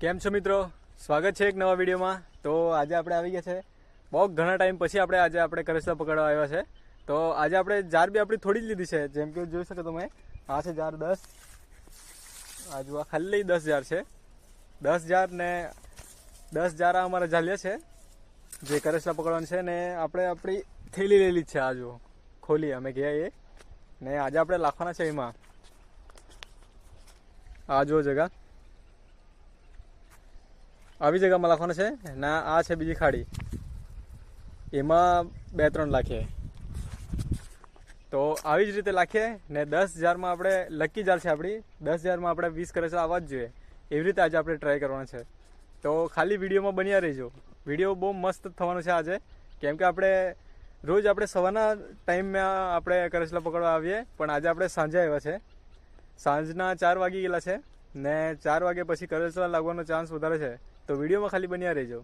કેમ છો મિત્રો? સ્વાગત છે એક નવા વિડીયોમાં. તો આજે આપણે આવી ગયા છે. બહુ ઘણા ટાઈમ પછી આપણે આજે આપણે કરેસલા પકડવા આવ્યા છે. તો આજે આપણે જાર બી આપણી થોડી જ લીધી છે. જેમ કે જોઈ શકો તમે, આ છે જાર દસ. આ જુઓ આ ખાલી દસ જાર છે. દસ જાર ને દસ જાર આ અમારા ઝાલ્યા છે. જે કરેસલા પકડવાનું છે ને આપણે આપણી થેલી લેલી જ છે આજુ. ખોલી અમે ગયા એ. ને આજે આપણે લાખવાના છે એમાં. આ જુઓ જગા. આવી જગ્યામાં લખવાનું છે. ના, આ છે બીજી ખાડી. એમાં બે, ત્રણ લાખીએ. તો આવી જ રીતે લાખીએ ને દસ હજારમાં આપણે લકી જાર છે આપણી. દસ હજારમાં આપણે વીસ કરે છે આવવા જ જોઈએ. એવી રીતે આજે આપણે ટ્રાય કરવાનો છે. તો ખાલી વિડીયોમાં બન્યા રહીજો. વીડિયો બહુ મસ્ત થવાનો છે આજે. કેમ કે આપણે રોજ આપણે સવારના ટાઈમમાં આપણે કરચલા પકડવા આવીએ, પણ આજે આપણે સાંજે આવ્યા છે. સાંજના ચાર વાગી ગયેલા છે ને ચાર વાગે પછી કરેસલા લાગવાનો ચાન્સ વધારે છે. તો વિડીયોમાં ખાલી બન્યા રહેજો.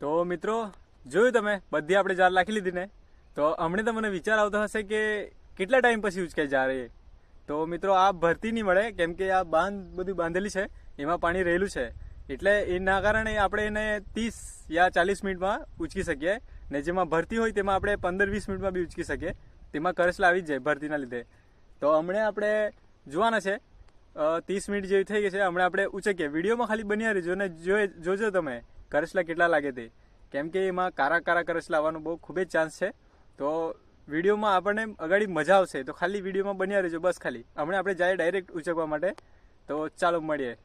તો મિત્રો, જોયું તમે, બધી આપણે જાર લાખી લીધી ને? તો હમણે તમને વિચાર આવતો હશે કે કેટલા ટાઈમ પછી ઉચકાઈ જાર એ તો મિત્રો, આ ભરતી નહીં મળે, કેમ કે આ બાંધ બધું બાંધેલી છે, એમાં પાણી રહેલું છે. એટલે એના કારણે આપણે એને ત્રીસ યા ચાલીસ મિનિટમાં ઉચકી શકીએ. ને જેમાં ભરતી હોય તેમાં આપણે પંદર વીસ મિનિટમાં બી ઉચકી શકીએ. તેમાં કરેસલા આવી જાય ભરતીના લીધે. તો હમણે આપણે જોવાના છે ત્રીસ મિનિટ જેવી થઈ ગઈ છે. હમણાં આપણે ઉચકીએ. વિડીયોમાં ખાલી બન્યા રહીજો ને જોજો તમે. કરસલા કેટલા લાગે તે? કેમ કે એમાં કારા કારા કરસલા આવવાનો બહુ ખૂબ જ ચાન્સ છે. તો વિડીયોમાં આપણને અગાડી મજા આવશે. તો ખાલી વિડીયોમાં બન્યા રહેજો, બસ ખાલી. હમણાં આપણે જાય ડાયરેક્ટ ઉચકવા માટે. તો ચાલો મળીએ.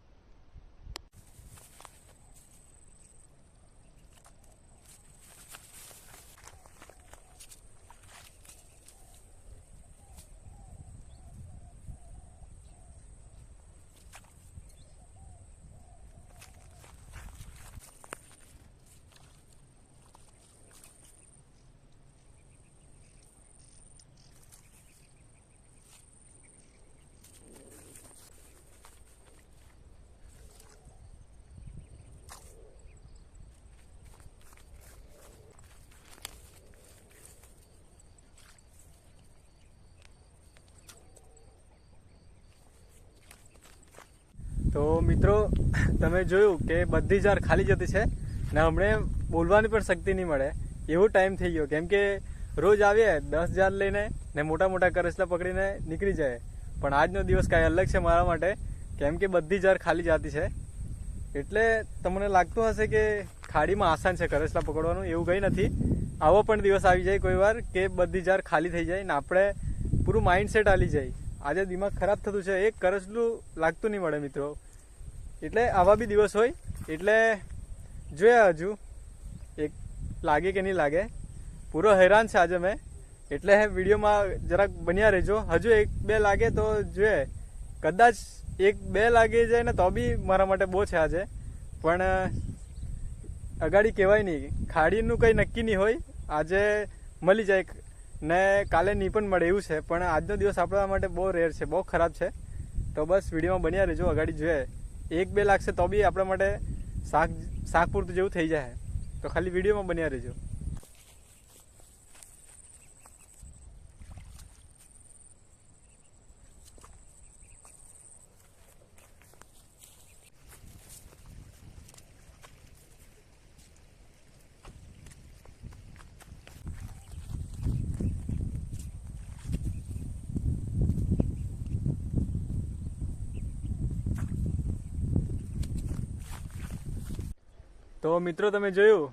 તો મિત્રો, તમે જોયું કે બધી જાર ખાલી જતી છે ને હમણે બોલવાની પણ શક્તિ નહીં મળે. એવો ટાઈમ થઈ ગયો. કેમ કે રોજ આવીએ, દસ જાર લઈને ને મોટા મોટા કરસલા પકડીને નીકળી જાય. પણ આજનો દિવસ કાંઈ અલગ છે મારા માટે. કેમ કે બધી જાર ખાલી જતી છે. એટલે તમને લાગતું હશે કે ખાડીમાં આસાન છે કરસલા પકડવાનું? એવું કંઈ નથી. આવો પણ દિવસ આવી જાય કોઈ વાર કે બધી જાર ખાલી થઈ જાય ને આપણે પૂરું માઇન્ડસેટ આલી જાય. આજે દિમાગ ખરાબ થતું છે. એક કરસલું લાગતું નહીં મળે મિત્રો. એટલે આવા બી દિવસ હોય. એટલે જોયા હજુ. એક લાગે કે નહીં લાગે. પૂરો હેરાન છે આજે મેં. એટલે વિડીયોમાં જરાક બન્યા રહેજો. હજુ એક બે લાગે તો જોઈએ. કદાચ એક બે લાગી જાય ને તો બી મારા માટે બહુ છે આજે. પણ અગાડી કહેવાય નહીં. ખાડીનું કંઈ નક્કી નહીં હોય. આજે મળી જાય. ને કાલે નહીં પણ મળે એવું છે. પણ આજનો દિવસ આપણા માટે બહુ રેર છે. બહુ ખરાબ છે. તો બસ વિડીયોમાં બન્યા રહેજો. અગાડી જોઈએ. એક બે લાગશે તો બી આપણા માટે શાક શાક પૂરતું જેવું થઈ જાય. તો ખાલી વિડીયોમાં બન્યા રહેજો. તો મિત્રો તમે જોયું,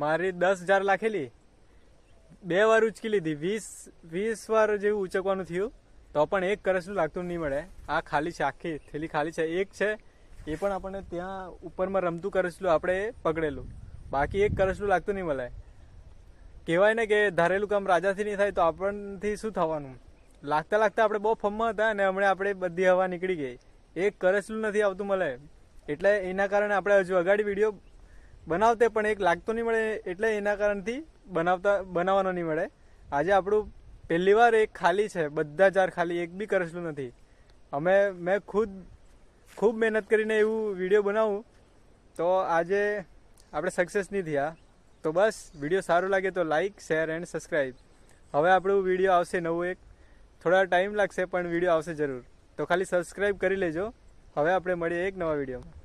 મારી દસ હજાર લાખેલી. બે વાર ઉચકી લીધી. વીસ વીસ વાર જેવું ઉચકવાનું થયું, તો પણ એક કરસલું લાગતું નહીં મળે. આ ખાલી છે, આખી થેલી ખાલી છે. એક છે, એ પણ આપણને ત્યાં ઉપરમાં રમતું કરસલું આપણે પકડેલું. બાકી એક કરસલું લાગતું નહીં મળે. કહેવાય ને કે ધારેલું કામ રાજાથી નહીં થાય, તો આપણથી શું થવાનું? લાગતા લાગતા આપણે બહુ ફમમાં હતા અને હમણાં આપણે બધી હવા નીકળી ગઈ. એક કરસલું નથી આવતું મળે. એટલે એના કારણે આપણે હજુ અગાડી વીડિયો બનાવતે પણ એક લાગતો નહીં મળે એટલે એના કારણથી બનાવતા બનાવવાનો નહીં મળે. આજે આપણું પહેલી વાર એક ખાલી છે, બધા ચાર ખાલી, એક બી કરેલું નથી. અમે મેં ખુદ ખૂબ મહેનત કરીને એવું વીડિયો બનાવું. તો આજે આપણે સક્સેસ નહીં થયા. તો બસ, વીડિયો સારો લાગે તો લાઈક શેર એન્ડ સબસ્ક્રાઈબ હવે આપણું વીડિયો આવશે નવું એક. થોડા ટાઈમ લાગશે, પણ વીડિયો આવશે જરૂર. તો ખાલી સબસ્ક્રાઈબ કરી લેજો. હવે આપણે મળીએ એક નવા વિડીયોમાં.